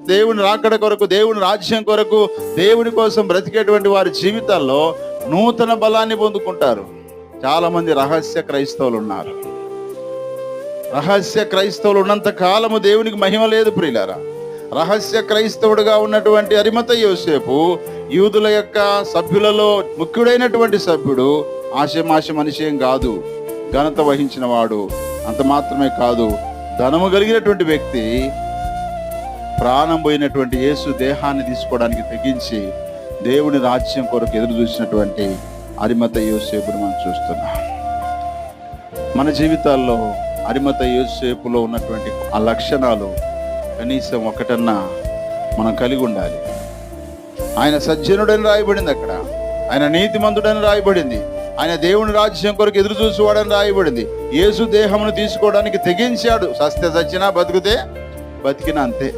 దేవుని రాకడ కొరకు దేవుని రాజ్యం కొరకు దేవుని కోసం బ్రతికేటువంటి వారి జీవితాల్లో నూతన బలాన్ని పొందుకుంటారు. చాలా మంది రహస్య క్రైస్తవులు ఉన్నారు. రహస్య క్రైస్తవులు ఉన్నంత కాలము దేవునికి మహిమ లేదు ప్రియులారా. రహస్య క్రైస్తవుడుగా ఉన్నటువంటి అరిమత యోసేపు యూదుల యొక్క సభ్యులలో ముఖ్యుడైనటువంటి సభ్యుడు ఆశమాశ మనిషి ఏం కాదు. ఘనత వహించిన వాడు అంత మాత్రమే కాదు. ధనము కలిగినటువంటి వ్యక్తి ప్రాణం పోయినటువంటి యేసు దేహాన్ని తీసుకోవడానికి తెగించి దేవుని రాజ్యం కొరకు ఎదురు చూసినటువంటి అరిమత యోసేపును మనం చూస్తున్నాం. మన జీవితాల్లో అరిమత యోసేపులో ఉన్నటువంటి ఆ లక్షణాలు కనీసం ఒకటన్నా మనం కలిగి ఉండాలి. ఆయన సజ్జనుడని రాయబడింది అక్కడ. ఆయన నీతిమంతుడని రాయబడింది. ఆయన దేవుని రాజ్యం కొరకు ఎదురు చూసేవాడని రాయబడింది. యేసు దేహమును తీసుకోవడానికి తెగించాడు. సస్తే సచ్చినా బతికితే బతికిన అంతే.